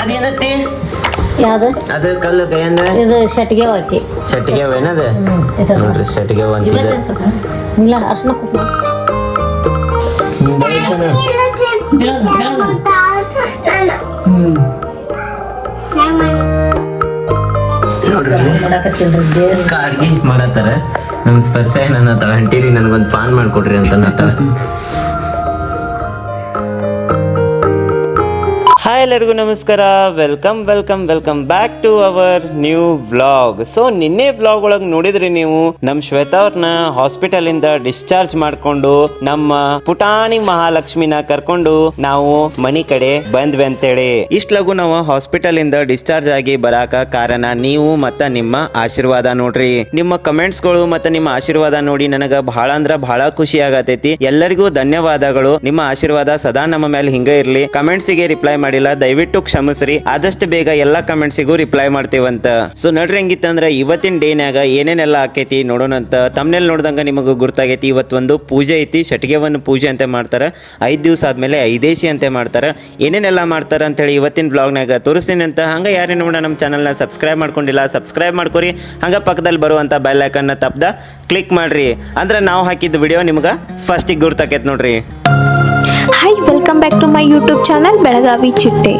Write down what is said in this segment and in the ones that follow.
ಅದೇನತ್ತಿ? ಯಾವ್ದು? ಅದು ಕಲ್ಲು ಕೈಯಂದ ಇದು ಶೆಟ್ಗೆ ಹಾಕಿ ಶೆಟ್ಟಿಗೆ ಏನದ ನೋಡ್ರಿ ಶೆಟ್ಗೆ ಅಂತಿದೆ. ಇಲ್ಲ ಅರ್ಶಿನ ಮಾಡತ್ತಾರ? ನಮ್ ಸ್ಪರ್ಶ ನನ್ನ ಅಂತ ಅಂಟೀರಿ ನನ್ಗೊಂದು ಪಾನ್ ಮಾಡ್ಕೊಡ್ರಿ ಅಂತ ಅನ್ನತ್ತಾಳ ಎಲ್ಲರಿಗೂ ನಮಸ್ಕಾರ. Welcome welcome welcome back to our new vlog so ನಿನ್ನೆ ವ್ಲಾಗ್ ಒಳಗೆ ನೋಡಿದ್ರಿ ನೀವು? ನಮ್ ಶ್ವೇತಾ ಅವ್ರನ್ನ ಹಾಸ್ಪಿಟಲ್ ಇಂದ ಡಿಸ್ಚಾರ್ಜ್ ಮಾಡ್ಕೊಂಡು ನಮ್ಮ ಪುಟಾಣಿ ಮಹಾಲಕ್ಷ್ಮಿನ ಕರ್ಕೊಂಡು ನಾವು ಮನಿ ಕಡೆ ಬಂದ್ವಿ ಅಂತೇಳಿ. ಇಷ್ಟ ಲಘು ನಾವು ಹಾಸ್ಪಿಟಲ್ ಇಂದ ಡಿಸ್ಚಾರ್ಜ್ ಆಗಿ ಬರಾಕ ಕಾರಣ ನೀವು ಮತ್ತ ನಿಮ್ಮ ಆಶೀರ್ವಾದ ನೋಡ್ರಿ. ನಿಮ್ಮ ಕಮೆಂಟ್ಸ್ಗಳು ಮತ್ತೆ ನಿಮ್ಮ ಆಶೀರ್ವಾದ ನೋಡಿ ನನಗ ಬಹಳ ಅಂದ್ರ ಬಹಳ ಖುಷಿ ಆಗತೈತಿ. ಎಲ್ಲರಿಗೂ ಧನ್ಯವಾದಗಳು. ನಿಮ್ಮ ಆಶೀರ್ವಾದ ಸದಾ ನಮ್ಮ ಮೇಲೆ ಹಿಂಗ ಇರ್ಲಿ. ಕಮೆಂಟ್ಸ್ಗೆ ರಿಪ್ಲೈ ಮಾಡಿಲ್ಲ ದಯವಿಟ್ಟು ಕ್ಷಮಿಸ್ರಿ. ಆದಷ್ಟು ಬೇಗ ಎಲ್ಲಾ ಕಮೆಂಟ್ಸಿಗೂ ರಿಪ್ಲೈ ಮಾಡ್ತೀವಂತ. ಸೊ ನೋಡ್ರಿ ಹೆಂಗಿತ್ತಂದ್ರೆ ಇವತ್ತಿನ ಡೇನ್ಯಾಗ ಏನೇನೆಲ್ಲ ಆಕೈತಿ ನೋಡೋಣಂತ. ತಮ್ನೆಲ್ ನೋಡ್ದಂಗ ನಿಮಗೆ ಗುರ್ತಾಗೈತಿ. ಇವತ್ತೊಂದು ಪೂಜೆ ಐತಿ. ಶಟಿಗೆವನ್ನು ಪೂಜೆ ಅಂತ ಮಾಡ್ತಾರ. ಐದು ದಿವಸ ಆದ್ಮೇಲೆ ಐದೇಶಿ ಅಂತ ಮಾಡ್ತಾರ. ಏನೇನೆಲ್ಲ ಮಾಡ್ತಾರ ಅಂತೇಳಿ ಇವತ್ತಿನ ಬ್ಲಾಗ್ನಾಗ ತೋರಿಸ್ತೀನಿ ಅಂತ. ಹಂಗ ಯಾರೇ ನೋಡ ನಮ್ಮ ಚಾನಲ್ನ ಸಬ್ಸ್ಕ್ರೈಬ್ ಮಾಡ್ಕೊಂಡಿಲ್ಲ ಸಬ್ಸ್ಕ್ರೈಬ್ ಮಾಡ್ಕೊರಿ. ಹಂಗ ಪಕ್ಕದಲ್ಲಿ ಬರುವಂತ ಬೆಲ್ನ ತಪ್ಪದ ಕ್ಲಿಕ್ ಮಾಡ್ರಿ. ಅಂದ್ರೆ ನಾವು ಹಾಕಿದ ವಿಡಿಯೋ ನಿಮ್ಗೆ ಫಸ್ಟಿಗೆ ಗುರ್ತಾಕೈತೆ ನೋಡ್ರಿ. Hi welcome back to my YouTube channel Belagavi ಚಿಟ್ಟೆ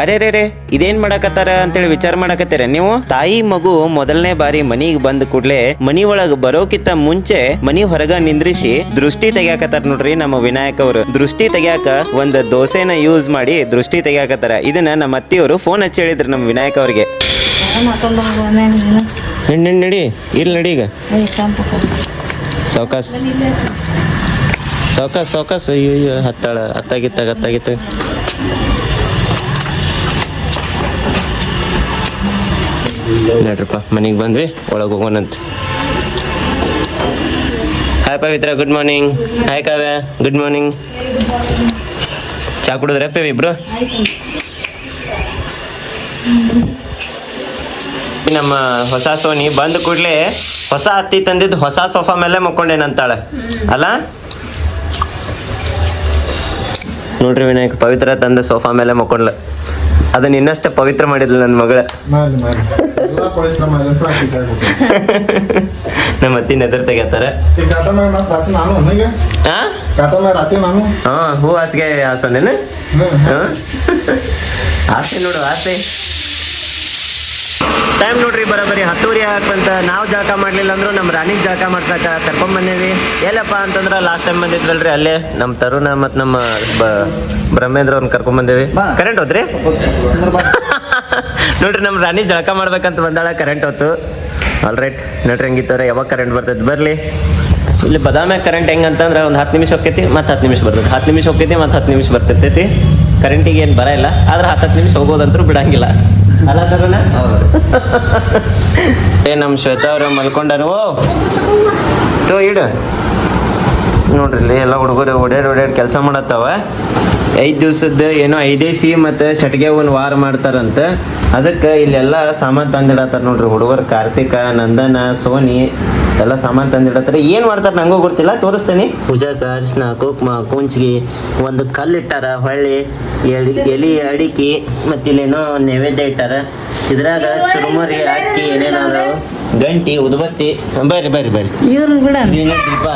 ಅರೆ ರೇ ರೇ ಇದೇನ್ ಮಾಡಕತ್ತಾರ ಅಂತೇಳಿ ವಿಚಾರ ಮಾಡಕತ್ತೀರ ನೀವು? ತಾಯಿ ಮಗು ಮೊದಲನೇ ಬಾರಿ ಮನಿಗೆ ಬಂದ ಕೂಡ್ಲೆ ಮನಿ ಒಳಗ್ ಬರೋಕಿತ್ತ ಮುಂಚೆ ಮನಿ ಹೊರಗ ನಿಂದ್ರಿಸಿ ದೃಷ್ಟಿ ತೆಗ್ಯಾಕತ್ತಾರ ನೋಡ್ರಿ ನಮ್ಮ ವಿನಾಯಕ್ ಅವರು. ದೃಷ್ಟಿ ತೆಗ್ಯಾಕ ಒಂದ್ ದೋಸೆನ ಯೂಸ್ ಮಾಡಿ ದೃಷ್ಟಿ ತೆಗ್ಯಾಕತ್ತಾರ. ಇದನ್ನ ನಮ್ಮ ಅತ್ತಿಯವರು ಫೋನ್ ಹಚ್ಚಿ ಹೇಳಿದ್ರು ನಮ್ಮ ವಿನಾಯಕ್ ಅವ್ರಿಗೆ. ನಡಿ ಇಲ್ಲಿ ನಡಿ ಈಗ. ಸಾವ್ಕಾಸ್. ಸಾವ್ಕಾಸ್ ಸಾವ್ಕಾಸ್ ಅಯ್ಯೋ ಅಯ್ಯೋ, ಹತ್ತಾಳ. ಹತ್ತಾಗಿತ್ತಾಗ ಹತ್ತಾಗಿತ್ತ. ನೋಡ್ರಪ್ಪ, ಮನೆಗೆ ಬಂದ್ವಿ, ಒಳಗೆ ಹೋಗೋಣಂತ hi Pavitra good morning hi Kavya good morning ಚಾ ಕುಡಿದ್ರೆ ಪೇವಿ ಇಬ್ರು? ನಮ್ಮ ಹೊಸ ಸೋನಿ ಬಂದ ಕೂಡಲೇ ಹೊಸ ಹತ್ತಿ ತಂದಿದ್ದು ಹೊಸ ಸೋಫಾ ಮೇಲೆ ಮಕ್ಕೊಂಡೇನಂತಾಳೆ. ಅಲ್ಲ? ನೋಡ್ರಿ ವಿನಾಯಕ್ ಪವಿತ್ರ ತಂದ ಸೋಫಾ ಮೇಲೆ ಮಕ್ಕೊಂಡ್ಲ. ಅದನ್ನ ಇನ್ನಷ್ಟು ಪವಿತ್ರ ಮಾಡಿದ್ಲು ನನ್ನ ಮಗಳ. ನಮ್ಮ ಅತ್ತಿ ನೆದರ್ ತೆಗಿತಾರ ಹಾ ಹಾ ಹಾಸಿಗೆ ಹಾಸನೇನು ಆಸೆ ನೋಡು ಆಸೆ. ಟೈಮ್ ನೋಡ್ರಿ ಬರೋಬರಿ ಹತ್ತೂರಿ ಹಾಕಂತ ನಾವು ಜಳಕ ಮಾಡ್ಲಿಲ್ಲ ಅಂದ್ರು ನಮ್ಮ ರಾಣಿ ಜಳಕ ಮಾಡ್ಸಕ ಕರ್ಕೊಂಡ್ ಬಂದೇವಿ ಎಲ್ಲಪ್ಪ ಅಂತಂದ್ರ ಲಾಸ್ಟ್ ಟೈಮ್ ಬಂದಿದ್ವಲ್ರಿ ಅಲ್ಲೇ ನಮ್ಮ ತರುಣ ಮತ್ತು ನಮ್ಮ ಬ್ರಹ್ಮೇಂದ್ರ ಅವ್ರನ್ನ ಕರ್ಕೊಂಡ್ ಬಂದೇವಿ. ಕರೆಂಟ್ ಹೋದ್ರಿ ನೋಡ್ರಿ ನಮ್ಮ ರಾಣಿ ಜಳಕ ಮಾಡ್ಬೇಕಂತ ಬಂದಾಳ ಕರೆಂಟ್ ಹೊತ್ತು. ಆಲ್ ರೈಟ್ ನೋಡ್ರಿ ಹೆಂಗಿತ್ತಾರೆ ಯಾವಾಗ ಕರೆಂಟ್ ಬರ್ತೈತಿ? ಬರ್ಲಿ. ಇಲ್ಲಿ ಬದಾಮ್ಯಾಗ ಕರೆಂಟ್ ಹೆಂಗಂತಂದ್ರೆ ಒಂದು ಹತ್ತು ನಿಮಿಷ ಹೋಗ್ತೈತಿ ಮತ್ತು ಹತ್ತು ನಿಮಿಷ ಬರ್ತೈತಿ. ಹತ್ತು ನಿಮಿಷ ಹೋಗ್ತೈತಿ ಮತ್ತು ಹತ್ತು ನಿಮಿಷ ಬರ್ತೈತಿ. ಕರೆಂಟಿಗೆ ಏನು ಬರ ಇಲ್ಲ ಆದ್ರೆ ಹತ್ತು ಹತ್ತು ನಿಮಿಷ ಹೋಗೋದಂತೂ ಬಿಡಂಗಿಲ್ಲ. ಏ ನಮ್ಮ ಶ್ವೇತಾ ಮಲ್ಕೊಂಡಾರ ಓ ತೋ ಇಡು. ನೋಡ್ರಿ ಇಲ್ಲಿ ಎಲ್ಲ ಹುಡುಗರು ಓಡಾಡ್ ಓಡಾಡ್ ಕೆಲಸ ಮಾಡತ್ತಾವ. ಐದು ದಿವ್ಸದ್ದು ಏನೋ ಐದೇಸಿ ಮತ್ತು ಶಟ್ಗೆ ಒಂದು ವಾರ ಮಾಡ್ತಾರಂತ. ಅದಕ್ಕೆ ಇಲ್ಲೆಲ್ಲ ಸಾಮಾನು ತಂದಿಡತ್ತಾರ ನೋಡ್ರಿ ಹುಡುಗರು. ಕಾರ್ತಿಕ ನಂದನ ಸೋನಿ ಎಲ್ಲ ಸಾಮಾನು ತಂದಿಡತ್ತಾರ. ಏನು ಮಾಡ್ತಾರೆ ನಂಗೂ ಗೊತ್ತಿಲ್ಲ ತೋರಿಸ್ತೀನಿ. ಪೂಜಾಕ ಅರಿಶಿನ ಕುಕ್ಮ ಕುಂಚಿಗೆ ಒಂದು ಕಲ್ಲು ಇಟ್ಟಾರ ಹೊಳ್ಳಿ ಎಲಿ ಎಲಿ ಅಡಿಕೆ ಮತ್ತು ಇಲ್ಲೇನೋ ನೈವೇದ್ಯ ಇಟ್ಟಾರ. ಇದ್ರಾಗ ಚುರುಮುರಿ ಅಕ್ಕಿ ಏನೇನಾದ್ರು ಗಂಟಿ ಉದ್ಬತ್ತಿ. ಬರ್ರಿ ಬರ್ರಿ ಬರ್ರಿ ದೀಪ.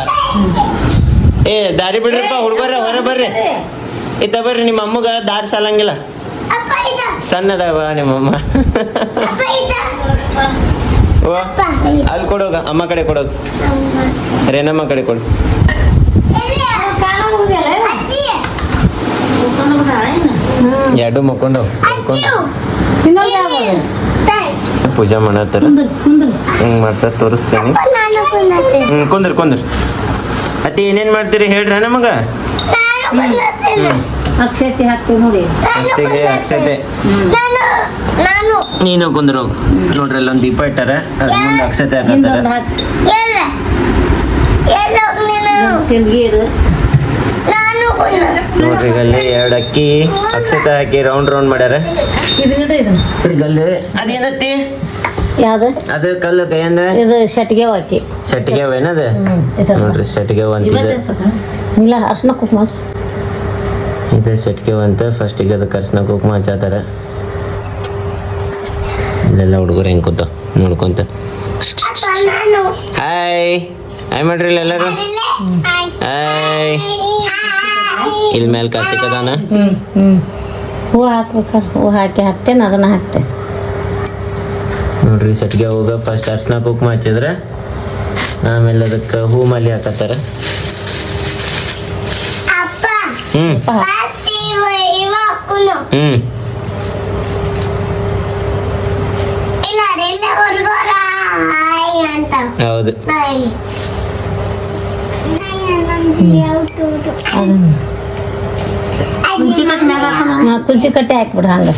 ಏ ದಾರಿ ಬಿಡ್ರಪ್ಪ ಹುಡುಗರ ಹೊರ ಬರ್ರಿ. ಇದ್ದ ಬರ್ರಿ ನಿಮ್ಮ ಅಮ್ಮಗ ದಾರಿ ಸಾಲಂಗಿಲ್ಲ. ಸಣ್ಣದವ ನಿಮ್ಮಮ್ಮ. ಓ ಅಲ್ಲಿ ಕೊಡೋಗ ಅಮ್ಮ ಕಡೆ ಕೊಡೋಗ ರೇನಮ್ಮ ಕಡೆ ಕೊಡು. ಎರಡು ಮಕ್ಕೊಂಡು ಪೂಜಾ ಮಾಡತ್ತಾರ ಹಿಂಗ್ ಮಾಡ್ತಾರ ತೋರಿಸ್ತೇನೆ. ಹ್ಮ್ ಕುಂದ್ರ ಕುಂದ್ರ. ಅತಿ ಏನೇನ್ ಮಾಡ್ತೀರಿ ಹೇಳ್ರ ನಮಗ? ಅಕ್ಷತೆ ಹಾಕ್ತೀವಿ ನೋಡಿ. ಅಷ್ಟಿಗೆ ಅಕ್ಷತೆ ನೀನು ಕುಂದ್ರು. ನೋಡ್ರಿ ಅಲ್ಲೊಂದು ದೀಪ ಇಟ್ಟಾರ. ಅದ್ರ ಮುಂದೆ ಅಕ್ಷತೆ ಹಾಕತ್ತಾರ ನೋಡ್ರಿ ಗಲ್ಲಿ ಅಲ್ಲಿ ಎರಡು ಅಕ್ಕಿ. ಅಕ್ಷತೆ ಹಾಕಿ ರೌಂಡ್ ರೌಂಡ್ ಮಾಡ್ಯಾರ. ಗಲ್ಲಿ. ಅದೇನತ್ತಿ? ಯಾವ್ದು? ಅದು ಕಲ್ಲು ಕೈಯಂದ? ಇದು ಶಟ್ಗೆ ಹಾಕಿ. ಶಟ್ಟಿಗೆ ಏನದ? ನೋಡ್ರಿ ಸೆಟ್ಗೆ ಅಂತಿದೆ ಇಲ್ಲ ಅರ್ಶನ ಕುಕ್ಮಾಸ್ ಇದೆ ಇದು ಅಂತ ಫಸ್ಟ್ ಫಸ್ಟಿಗೆ ಅದು ಅರ್ಶನ ಕುಕ್ಮಾ ಹಚ್ಚಾತಾರ. ಇಲ್ಲೆಲ್ಲ ಹುಡುಗರು ಹೆಂಗ್ ಕೂತ ನೋಡ್ಕೊಂತ. ಹಾಯ್ ಹಾಯ್ ಮಾಡ್ರಿ ಇಲ್ಲ ಎಲ್ಲರೂ? ಹಾಯ್ ಇಲ್ಲಿ ಮೇಲೆ ಕಾರ್ತಿಕ್ ಅದಾನ? ಹೂ ಹಾಕ್ಬೇಕಾರೆ ಹೂವು ಹಾಕಿ ಹಾಕ್ತೇನೆ ಅದನ್ನ ಹಾಕ್ತೇನೆ ನೋಡ್ರಿ ಸೆಟ್ಗೆ ಹೋಗ ಫಸ್ಟ್ ಅರ್ಶನ ಕುಕ್ಮಾ ಹಚ್ಚಿದ್ರೆ. ಆಮೇಲೆ ಅದಕ್ಕೆ ಹೂ ಮಲ್ಲಿ ಹಾಕತ್ತಾರ. ಹ್ಮ್. ಹ್ಮ್. ಹೌದು. ಕುಂಚಿ ಕಟ್ಟೆ ಹಾಕ್ಬಿಡ ಹಂಗ.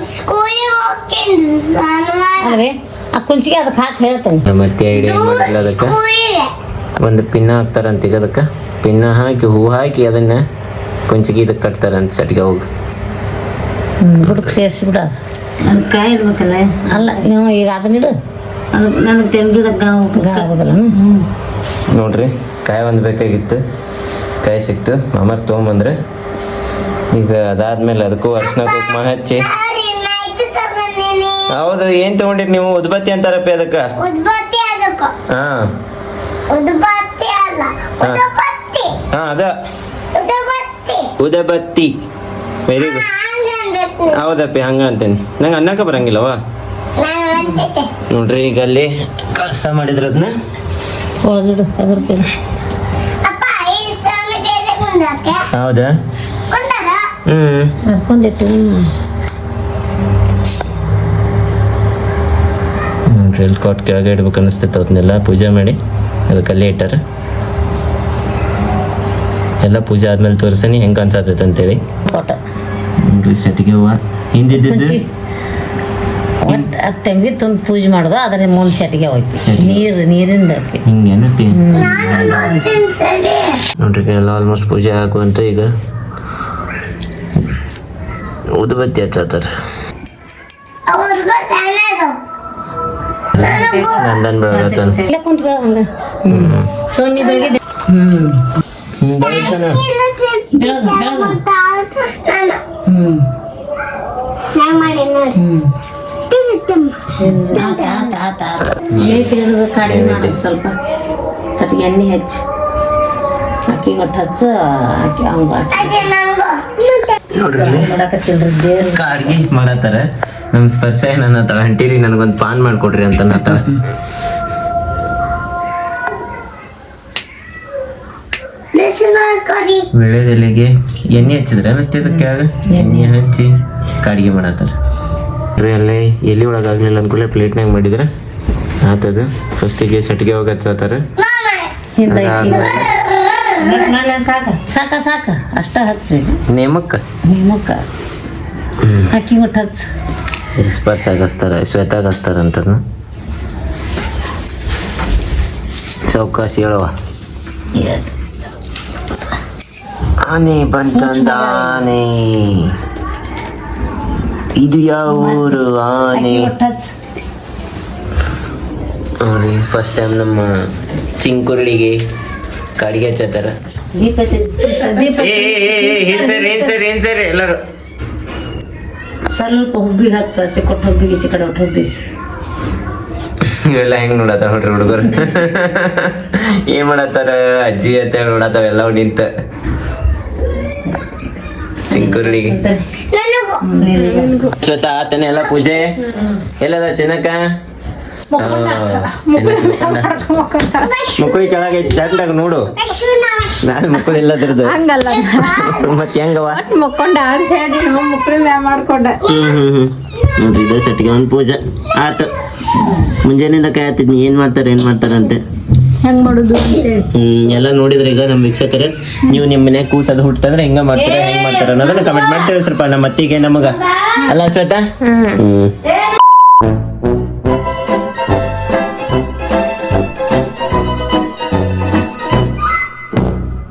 ಸ್ಕೂಲಿಗೆ ಹೋಗ್ತೀನಿ ಆ ಕುಂಚಿಗೆ ಅದಕ್ಕೆ ಹಾಕಿ ಹೇಳ್ತೇನೆ. ನಮ್ಮ ಮತ್ತೆ ಐಡಿಯಾ ಮಾಡಿಲ್ಲ ಅದಕ್ಕೆ? ಸ್ಕೂಲಿಗೆ ಒಂದು ಪಿನ್ನ ಹಾಕ್ತಾರಂತ ಈಗ ಅದಕ್ಕೆ? ಪಿನ್ನ ಹಾಕಿ ಹೂ ಹಾಕಿ ಅದನ್ನ ಕುಂಚಿಗೆ ಇದಕ್ಕೆ ಕಟ್ತಾರಂತ ಸಟ್ಗೆ ಹೋಗಿ. ಹುಡುಕ್ ಬುಡಕ್ಕೆ ಸೇರಿಸಿ ಬಿಡ ಕಾಯಿ ಇಡ್ಬೇಕಲ್ಲ ಅಲ್ಲ ಇವ್ ಈಗ ಅದನ್ನ ಇಡು. ಅದು ನನಗೆ ತೆಂಗಿನ ಗಿಡಕ್ಕೆ ಗ- ಆಗೋದಿಲ್ಲ ನೋಡ್ರಿ ಕಾಯಿ ಒಂದು ಬೇಕಾಗಿತ್ತು. ಕಾಯಿ ಸಿಕ್ತು. ಮಾಮಾರ್ ತೊಗೊಂಬಂದ್ರೆ. ಈಗ ಅದಾದ್ಮೇಲೆ ಅದಕ್ಕೂ ಅರ್ಶಿನ ಕುಕ್ಮ ಹಚ್ಚಿ. ಹೌದು ಏನ್ ತಗೊಂಡಿರಿ ನೀವು? ಉದ್ಬತ್ತಿ ಅಂತಾರಪ್ಪ ಅದಕ್ಕ. ಉದ್ಬತ್ತಿ ಅದಕ್ಕ. ಹಾ. ಉದ್ಬತ್ತಿ ಅಲ್ಲ. ಉದ್ಬತ್ತಿ. ಹಾ ಅದ. ಉದ್ಬತ್ತಿ. ಉದಬತ್ತಿ. ವೆರಿ ಗುಡ್ ಹೌದಪ್ಪ ಹಂಗ ಅಂತೇನಿ. ನಂಗೆ ಅನ್ನಕ ಬರಂಗಿಲ್ಲವಾ? ನೋಡ್ರಿ ಈಗ ಅಲ್ಲಿ ಕಸ ಮಾಡಿದ್ರ ಅದನ್ನ. ಒಳಗಿಡು ಅದ್ರ ಹೌದಾ? ಕುಂದರ ಹ್ಮ್. ಮಾಡ್ಕೊಂಡಿಟ್ಟು ನೋಡ್ರಿ ಕಾಟ್ ಕೆಳಗೆ ಇಡ್ಬೇಕು ಅನ್ನಿಸ್ತಿತ್ತು ಅದನ್ನೆಲ್ಲ ಪೂಜೆ ಮಾಡಿ. ಅದಕ್ಕೆ ಅಲ್ಲೇ ಇಟ್ಟಾರ. ಎಲ್ಲ ಪೂಜೆ ಆದ್ಮೇಲೆ ತೋರಿಸಿ ಹೆಂಗೆ ಅನ್ಸತೈತೆ ಅಂತೇಳಿ. ನೋಡ್ರಿ ಸೆಟ್ಗೆ ಹೂವು. ಹಿಂದಿದ್ದು ಒಟ್ಟು ಅದು ತೆಂಗಿ ತುಂಬ ಪೂಜೆ ಮಾಡೋದು ಅದ್ರ ಮುಂದೆ ಶೆಟ್ಟಿಗೆ ಹೋಗಿ ನೀರು ನೀರಿಂದ ಹಾಕಿ ಹಿಂಗೆ ಏನತ್ತಿ ನಾನು ನೋಡ್ತೀನಿ ಸರಿ ನೋಡ್ರಿ ಎಲ್ಲ ಆಲ್ಮೋಸ್ಟ್ ಪೂಜೆ ಆಗುವಂತ ಈಗ. ಉದ್ಬತ್ತಿ ಹಚ್ಚತ್ತಾರ ನಂದನ್ ಬೆಳಗತ್ತಾನ ಇಲ್ಲ ಕುಂತ ಬೇಡ ಹಂಗೆ. ಸೊನ್ನಿದ್ರಿಗೆ ಹ್ಞೂ ಹ್ಮ್. ಬೆಳಗು ಬೆಳಗು. ನಾನು ಹ್ಞೂ ಹೆಂಗ್ ಮಾಡಿ ನೋಡಿ ಹಿಡಿದು ಕಡಿಮೆ ಮಾಡು ಸ್ವಲ್ಪ ಅದಕ್ಕೆ ಎಣ್ಣೆ ಹೆಚ್ಚು. ಅಕ್ಕಿ ಒಟ್ಟು ಹಚ್ಚು ಅಕ್ಕಿ ಹಂಗೆ ನೋಡ್ರಿ. ಅಡ್ಗಿ ಮಾಡತ್ತಾರ. ನಮ್ ಸ್ಪರ್ಶ ನನ್ನ ಹತ್ರ ಅಂಟಿರಿ ನನಗೊಂದು ಪಾನ್ ಮಾಡ್ಕೊಡ್ರಿ ಅಂತ ಬಿಸಿ ಮಾಡ್ಕೊಡಿ ಬೆಳೆದೆಲೆಗೆ ಎಣ್ಣೆ ಹಚ್ಚಿದ್ರೆ ಮತ್ತೆ ಅದಕ್ಕೆ ಎಣ್ಣೆ. ಹಚ್ಚಿ ಕಾಡಿಗೆ ಮಾಡತ್ತಾರ. ರೀ ಅಲ್ಲೇ ಎಲ್ಲಿ ಒಳಗೆ ಆಗ್ಲಿಲ್ಲ ಅಂದ್ಕೂಲೆ ಪ್ಲೇಟ್ನಾಗ ಮಾಡಿದ್ರೆ? ಆತದ. ಫಸ್ಟಿಗೆ ಸೆಟ್ಗೆ ಹೋಗಿ ನಾಳೆ ಸಾಕ. ಸಾಕ ಸಾಕ. ಅಷ್ಟ ಹಚ್ಚಿ ನೇಮಕ್ಕ ನೇಮಕ್ಕ ಅಕ್ಕಿ ಒಟ್ಟು ಹಚ್ಚು. ಸ್ಪರ್ಶಾಗ ಹಚ್ತಾರ ಶ್ವೇತ ಹಚ್ತಾರ ಅಂತದ್ನ ಚೌಕಾಶಿ ಹೇಳುವ ಆನೆ ಬಂತಂದಾನೆ. ಇದು ಯಾವ ಊರು ಆನೆ? ನೋಡ್ರಿ ಫಸ್ಟ್ ಟೈಮ್ ನಮ್ಮ ಚಿಂಕುರುಳಿಗೆ ಕಾಡಿಗೆ ಹಚ್ಚತ್ತಾರ. ಎಲ್ಲರೂ? ಸ್ವಲ್ಪ ಹುಬ್ಬಿಗೆ ಹಚ್ಚು ಹಚ್ಚಿ ಕೊಟ್ಟು ಹುಬ್ಬಿಗೆ ಈಚೆ ಕಡೆ ಒಟ್ಟು ಹುಬ್ಬಿ ಇವೆಲ್ಲ ಹೆಂಗ್ ನೋಡತ್ತ ನೋಡ್ರಿ ಹುಡುಗರು? ಏನ್ ಮಾಡತ್ತಾರ? ಅಜ್ಜಿ ಅಂತ ಹೇಳಿ ನೋಡತ್ತಾವ ಎಲ್ಲ ನಿಂತ ಸ್ವತಃ ಆತನ ಎಲ್ಲ ಪೂಜೆ? ಎಲ್ಲದ ಚಿನ್ನಕ್ಕ? ಮುಕ್ಕಳಿ ಕೆಳಗೆ ಚಂದಾಗ ನೋಡು. ನಾನು ಮಕ್ಕಳು ಇಲ್ಲದ್ರದ್ದು ಹಂಗಲ್ಲ. ಮತ್ತೆ ಹೆಂಗವ ಮಕ್ಕೊಂಡ ಅಂತ ಹೇಳಿ ಮಕ್ಕಳು ಮ್ಯಾ ಮಾಡ್ಕೊಂಡ. ನೋಡ್ರಿ ಇದ ಸೆಟ್ಗೆ ಒಂದು ಪೂಜೆ. ಆತು. ಮುಂಜಾನೆಯಿಂದ ಕಾಯತ್ತಿದ್ನಿ ಏನು ಮಾಡ್ತಾರೆ ಏನು ಮಾಡ್ತಾರಂತೆ ಅಂತೆ? ಹೆಂಗ್ ಮಾಡುದು ಹ್ಮ್ ಎಲ್ಲ ನೋಡಿದ್ರೆ ಈಗ ನಮ್ಮ ವೀಕ್ಷಕರೇ ನೀವು ನಿಮ್ಮ ಮನೆ ಕೂಸದು ಹುಟ್ಟಂದ್ರೆ ಹೆಂಗ ಮಾಡ್ತಾರೆ ಹೆಂಗ್ ಮಾಡ್ತಾರೆ ಅನ್ನೋದನ್ನ ಕಮೆಂಟ್ ಮಾಡಿ ಸ್ವಲ್ಪ ನಮ್ಮ ಅತ್ತಿಗೆ ನಮಗ. ಅಲ್ಲ ಶ್ವೇತಾ? ಹ್ಮ್.